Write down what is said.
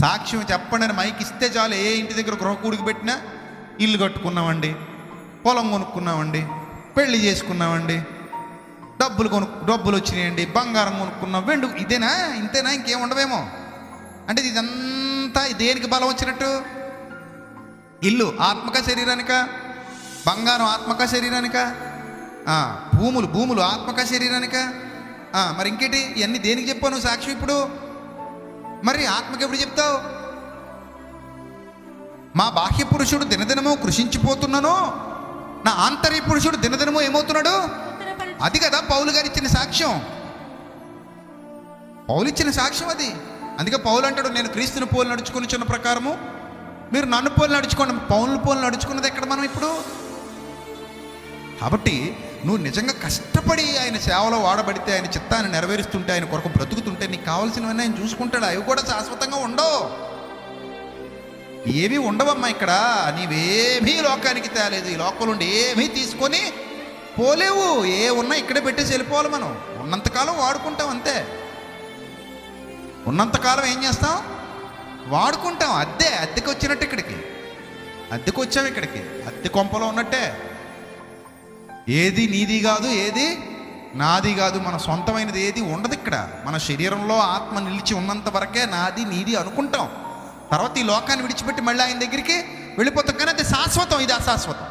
సాక్ష్యం చెప్పండి అని మైక్ ఇస్తే చాలు ఏ ఇంటి దగ్గర గృహ కూడికి పెట్టినా ఇల్లు కట్టుకున్నామండి పొలం కొనుక్కున్నామండి పెళ్ళి చేసుకున్నామండి డబ్బులు కొను డబ్బులు వచ్చినాయండి బంగారం కొనుక్కున్నాం వెండు ఇదేనా? ఇంతేనా? ఇంకేం ఉండవేమో? అంటే ఇదంతా దేనికి బలం వచ్చినట్టు? ఇల్లు ఆత్మక శరీరానిక బంగారం ఆత్మక శరీరానిక భూములు భూములు ఆత్మక శరీరానిక మరి ఇంకేంటి? ఇవన్నీ దేనికి చెప్పాను సాక్షి ఇప్పుడు? మరి ఆత్మకి ఎప్పుడు చెప్తావు? మా బాహ్య పురుషుడు దినదినము కృషించిపోతున్నాను? నా ఆంతర్య పురుషుడు దినదినము ఏమవుతున్నాడు? అది కదా పౌలు గారు ఇచ్చిన సాక్ష్యం. పౌలు ఇచ్చిన సాక్ష్యం అది. అందుకే పౌలు అంటాడు నేను క్రీస్తుని పోలు నడుచుకుని చిన్న ప్రకారము మీరు నన్ను పోలు నడుచుకోండి పౌలు పోలు నడుచుకున్నది ఎక్కడ మనం ఇప్పుడు? కాబట్టి నువ్వు నిజంగా కష్టపడి ఆయన సేవలో వాడబడితే ఆయన చిత్తాన్ని నెరవేరుస్తుంటే ఆయన కొరకు బ్రతుకుతుంటే నీకు కావాల్సినవన్నీ ఆయన చూసుకుంటాడు. అవి కూడా శాశ్వతంగా ఉండవు. ఏమీ ఉండవమ్మా ఇక్కడ? నీవేమీ లోకానికి తేలేదు. ఈ లోకంలో ఉండి ఏమీ తీసుకొని పోలేవు. ఏ ఉన్నా ఇక్కడే పెట్టేసి వెళ్ళిపోవాలి మనం. ఉన్నంతకాలం వాడుకుంటాం అంతే. ఉన్నంతకాలం ఏం చేస్తాం? వాడుకుంటాం. అద్దె అద్దెకి వచ్చినట్టు ఇక్కడికి. అద్దెకి వచ్చాం ఇక్కడికి. అద్దె కొంపలో ఉన్నట్టే. ఏది నీది కాదు ఏది నాది కాదు. మన సొంతమైనది ఏది ఉండదు ఇక్కడ. మన శరీరంలో ఆత్మ నిలిచి ఉన్నంత వరకే నాది నీది అనుకుంటాం. తర్వాత ఈ లోకాన్ని విడిచిపెట్టి మళ్ళీ ఆయన దగ్గరికి వెళ్ళిపోతాం. కానీ అది శాశ్వతం ఇది అశాశ్వతం.